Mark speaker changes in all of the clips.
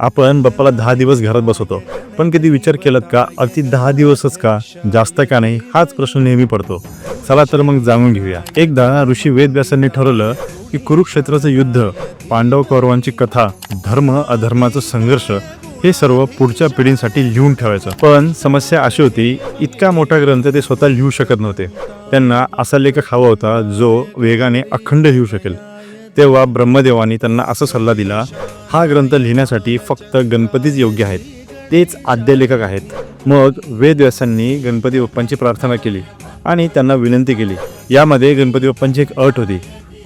Speaker 1: आपण बाप्पाला दहा दिवस घरात बसवतो. पण कधी विचार केलात का अगदी दहा दिवसच का? जास्त का नाही? हाच प्रश्न नेहमी पडतो. चला तर मग जाणून घेऊया. एकदा ऋषी वेदव्यासांनी ठरवलं की कुरुक्षेत्राचं युद्ध पांडव कौरवांची कथा धर्म अधर्माचा संघर्ष हे सर्व पुढच्या पिढींसाठी लिहून ठेवायचं. पण समस्या अशी होती इतका मोठा ग्रंथ ते स्वतः लिहू शकत नव्हते. त्यांना असा लेखक हवा होता जो वेगाने अखंड लिहू शकेल. तेव्हा ब्रह्मदेवानी त्यांना असा सल्ला दिला हा ग्रंथ लिहिण्यासाठी फक्त गणपतीच योग्य आहेत. तेच आद्य लेखक आहेत. मग वेदव्यासांनी गणपती बाप्पांची प्रार्थना केली आणि त्यांना विनंती केली. यामध्ये गणपती बाप्पांची एक अट होती.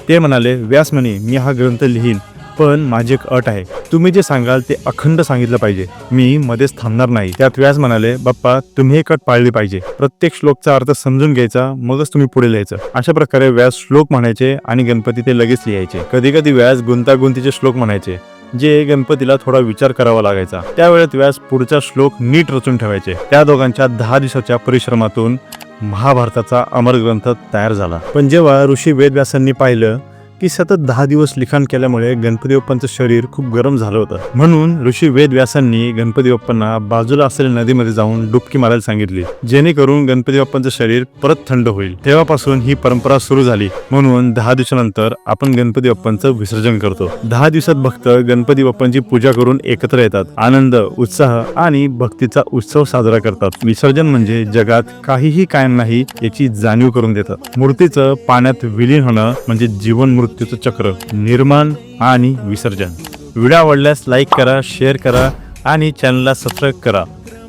Speaker 1: ते म्हणाले व्यास म्हणे मी हा ग्रंथ लिहीन पण माझी एक अट आहे. तुम्ही जे सांगाल ते अखंड सांगितलं पाहिजे. मी मध्येच थांबणार नाही. त्यात व्यास म्हणाले बाप्पा तुम्ही एक अट पाळली पाहिजे. प्रत्येक श्लोकचा अर्थ समजून घ्यायचा मगच तुम्ही पुढे लिहायचं. अशा प्रकारे व्यास श्लोक म्हणायचे आणि गणपती ते लगेच लिहायचे. कधी कधी व्यास गुंतागुंतीचे श्लोक म्हणायचे. जे गणपतीला थोडा विचार करावा लागायचा. त्यावेळेत व्यास पुढचा श्लोक नीट रचून ठेवायचे. त्या दोघांच्या दहा दिवसाच्या परिश्रमातून महाभारताचा अमर ग्रंथ तयार झाला. पण जेव्हा ऋषी वेदव्यासांनी पाहिलं की सतत दहा दिवस लिखाण केल्यामुळे गणपती बाप्पांचं शरीर खूप गरम झालं होतं. म्हणून ऋषी वेदव्यासांनी गणपती बाप्पांना बाजूला असलेल्या नदीमध्ये जाऊन डुबकी मारायला सांगितली जेणेकरून गणपती बाप्पांचं शरीर परत थंड होईल. तेव्हापासून ही परंपरा सुरू झाली. म्हणून दहा दिवसानंतर आपण गणपती बाप्पांचं विसर्जन करतो. दहा दिवसात भक्त गणपती बाप्पांची पूजा करून एकत्र येतात. आनंद उत्साह आणि भक्तीचा उत्सव साजरा करतात. विसर्जन म्हणजे जगात काहीही कायम नाही याची जाणीव करून देतात. मूर्तीचं पाण्यात विलीन होणं म्हणजे जीवन मृत्यूचं चक्र निर्माण आणि विसर्जन. व्हिडिओ आवडल्यास लाईक करा शेअर करा आणि चॅनलला सबस्क्राईब करा.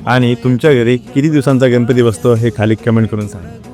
Speaker 1: आणि तुमच्या घरी किती दिवसांचा गणपती बसतो हे खाली कमेंट करून सांगा.